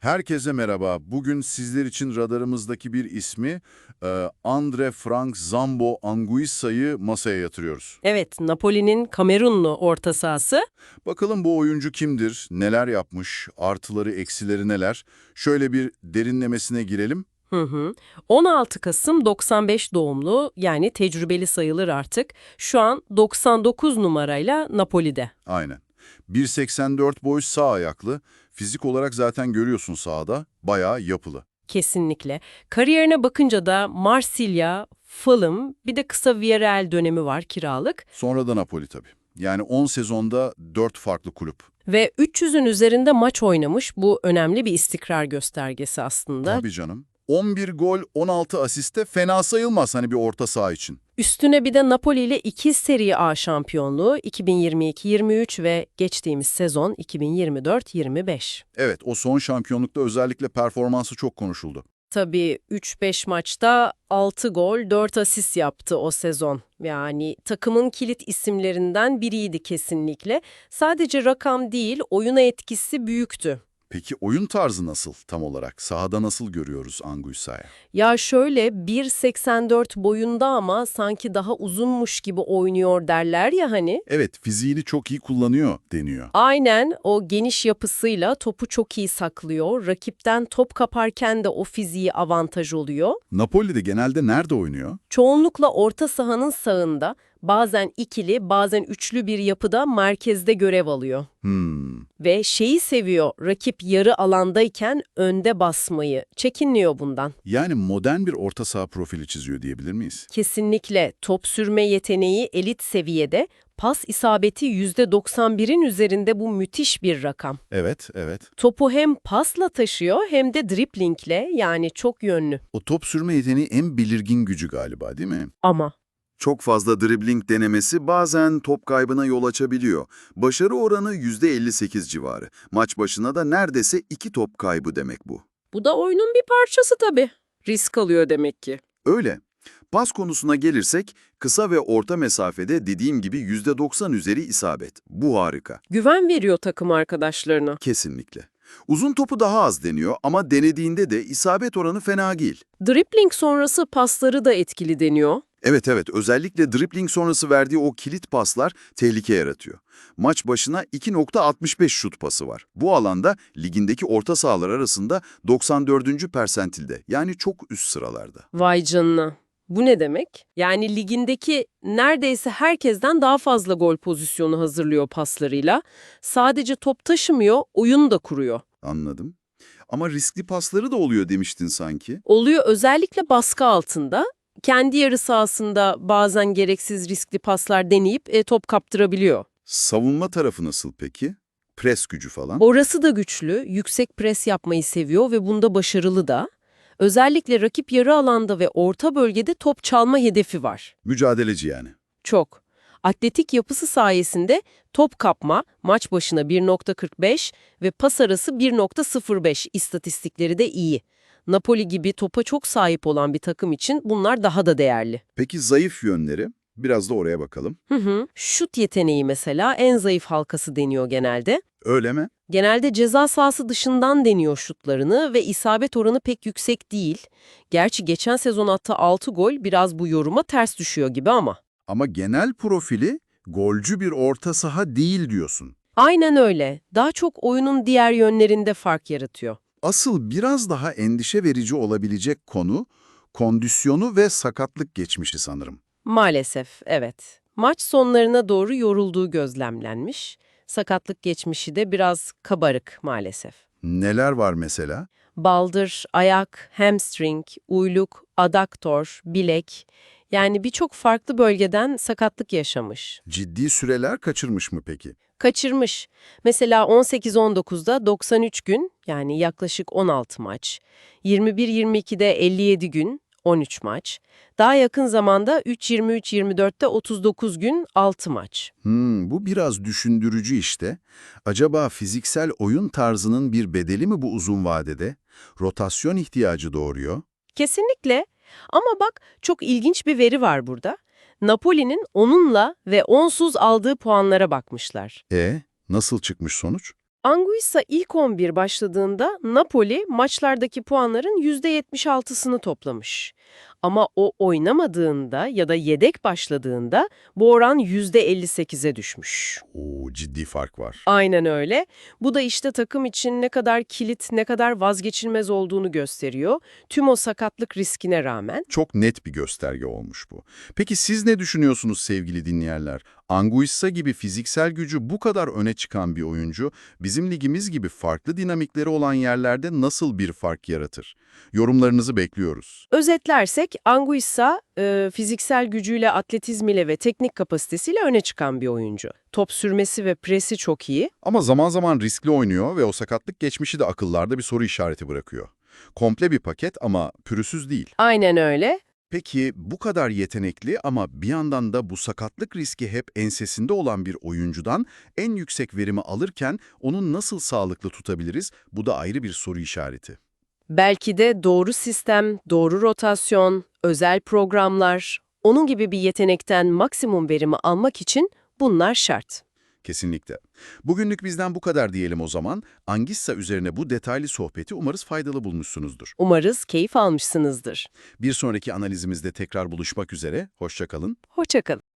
Herkese merhaba. Bugün sizler için radarımızdaki bir ismi e, Andre Frank Zambo Anguissa'yı masaya yatırıyoruz. Evet, Napoli'nin Kamerunlu orta sahası. Bakalım bu oyuncu kimdir, neler yapmış, artıları eksileri neler? Şöyle bir derinlemesine girelim. Hı hı. 16 Kasım 95 doğumlu, yani tecrübeli sayılır artık. Şu an 99 numarayla Napoli'de. Aynen. 1.84 boy sağ ayaklı. Fizik olarak zaten görüyorsun sahada. Bayağı yapılı. Kesinlikle. Kariyerine bakınca da Marsilya, Fulham, bir de kısa Villarreal dönemi var kiralık. Sonra da Napoli tabii. Yani 10 sezonda 4 farklı kulüp. Ve 300'ün üzerinde maç oynamış. Bu önemli bir istikrar göstergesi aslında. Tabii canım. 11 gol, 16 asiste fena sayılmaz hani bir orta saha için. Üstüne bir de Napoli ile iki Serie A şampiyonluğu 2022-23 ve geçtiğimiz sezon 2024-25. Evet, o son şampiyonlukta özellikle performansı çok konuşuldu. Tabii 3-5 maçta 6 gol, 4 asist yaptı o sezon. Yani takımın kilit isimlerinden biriydi kesinlikle. Sadece rakam değil, oyuna etkisi büyüktü. Peki oyun tarzı nasıl tam olarak? Sahada nasıl görüyoruz Anguissa'yı? Ya şöyle 1.84 boyunda ama sanki daha uzunmuş gibi oynuyor derler ya hani. Evet, fiziğini çok iyi kullanıyor deniyor. Aynen o geniş yapısıyla topu çok iyi saklıyor. Rakipten top kaparken de o fiziği avantaj oluyor. Napoli'de genelde nerede oynuyor? Çoğunlukla orta sahanın sağında, bazen ikili, bazen üçlü bir yapıda merkezde görev alıyor. Hmm. Ve şeyi seviyor, rakip yarı alandayken önde basmayı. Çekinmiyor bundan. Yani modern bir orta saha profili çiziyor diyebilir miyiz? Kesinlikle top sürme yeteneği elit seviyede, pas isabeti %91'in üzerinde bu müthiş bir rakam. Evet, evet. Topu hem pasla taşıyor hem de driplingle yani çok yönlü. O top sürme yeteneği en belirgin gücü galiba değil mi? Ama Çok fazla dribbling denemesi bazen top kaybına yol açabiliyor. Başarı oranı %58 civarı. Maç başına da neredeyse iki top kaybı demek bu. bu da oyunun bir parçası tabii. Risk alıyor demek ki. Öyle. Pas konusuna gelirsek kısa ve orta mesafede dediğim gibi %90 üzeri isabet. Bu harika. Güven veriyor takım arkadaşlarına. Kesinlikle. Uzun topu daha az deniyor ama denediğinde de isabet oranı fena değil. Dribbling sonrası pasları da etkili deniyor. Evet evet özellikle dribbling sonrası verdiği o kilit paslar tehlike yaratıyor. Maç başına 2.65 şut pası var. Bu alanda ligindeki orta sahalar arasında 94. persentilde yani çok üst sıralarda. Vay canına. Bu ne demek? Yani ligindeki neredeyse herkesten daha fazla gol pozisyonu hazırlıyor paslarıyla. Sadece top taşımıyor, oyun da kuruyor. Anladım. Ama riskli pasları da oluyor demiştin sanki. Oluyor özellikle baskı altında. Kendi yarı sahasında bazen gereksiz riskli paslar deneyip e, top kaptırabiliyor. Savunma tarafı nasıl peki? Pres gücü falan. Orası da güçlü, yüksek pres yapmayı seviyor ve bunda başarılı da. Özellikle rakip yarı alanda ve orta bölgede top çalma hedefi var. Mücadeleci yani. Çok. Atletik yapısı sayesinde top kapma maç başına 1.45 ve pas arası 1.05 istatistikleri de iyi. Napoli gibi topa çok sahip olan bir takım için bunlar daha da değerli. Peki zayıf yönleri? Biraz da oraya bakalım. Hı hı. Şut yeteneği mesela en zayıf halkası deniyor genelde. Öyle mi? Genelde ceza sahası dışından deniyor şutlarını ve isabet oranı pek yüksek değil. Gerçi geçen sezon attığı 6 gol biraz bu yoruma ters düşüyor gibi ama. Ama genel profili golcü bir orta saha değil diyorsun. Aynen öyle. Daha çok oyunun diğer yönlerinde fark yaratıyor. Asıl biraz daha endişe verici olabilecek konu kondisyonu ve sakatlık geçmişi sanırım. Maalesef, evet. Maç sonlarına doğru yorulduğu gözlemlenmiş. Sakatlık geçmişi de biraz kabarık maalesef. Neler var mesela? Baldır, ayak, hamstring, uyluk, adaktor, bilek... Yani birçok farklı bölgeden sakatlık yaşamış. Ciddi süreler kaçırmış mı peki? Kaçırmış. Mesela 18-19'da 93 gün yani yaklaşık 16 maç. 21-22'de 57 gün 13 maç. Daha yakın zamanda 3-23-24'te 39 gün 6 maç. Hmm, bu biraz düşündürücü işte. Acaba fiziksel oyun tarzının bir bedeli mi bu uzun vadede? Rotasyon ihtiyacı doğuruyor. Kesinlikle. Ama bak çok ilginç bir veri var burada. Napoli'nin onunla ve onsuz aldığı puanlara bakmışlar. E, nasıl çıkmış sonuç? Anguissa ilk 11 başladığında Napoli maçlardaki puanların %76'sını toplamış. Ama o oynamadığında ya da yedek başladığında bu oran %58'e düşmüş. Oo, ciddi fark var. Aynen öyle. Bu da işte takım için ne kadar kilit, ne kadar vazgeçilmez olduğunu gösteriyor. Tüm o sakatlık riskine rağmen. Çok net bir gösterge olmuş bu. Peki siz ne düşünüyorsunuz sevgili dinleyenler? Anguissa gibi fiziksel gücü bu kadar öne çıkan bir oyuncu, bizim ligimiz gibi farklı dinamikleri olan yerlerde nasıl bir fark yaratır? Yorumlarınızı bekliyoruz. Özetlersek Anguissa e, fiziksel gücüyle, atletizmiyle ve teknik kapasitesiyle öne çıkan bir oyuncu. Top sürmesi ve presi çok iyi. Ama zaman zaman riskli oynuyor ve o sakatlık geçmişi de akıllarda bir soru işareti bırakıyor. Komple bir paket ama pürüzsüz değil. Aynen öyle. Peki bu kadar yetenekli ama bir yandan da bu sakatlık riski hep ensesinde olan bir oyuncudan en yüksek verimi alırken onu nasıl sağlıklı tutabiliriz? Bu da ayrı bir soru işareti. Belki de doğru sistem, doğru rotasyon, özel programlar, onun gibi bir yetenekten maksimum verimi almak için bunlar şart. Kesinlikle. Bugünlük bizden bu kadar diyelim o zaman. Angissa üzerine bu detaylı sohbeti umarız faydalı bulmuşsunuzdur. Umarız keyif almışsınızdır. Bir sonraki analizimizde tekrar buluşmak üzere. Hoşça kalın. Hoşçakalın.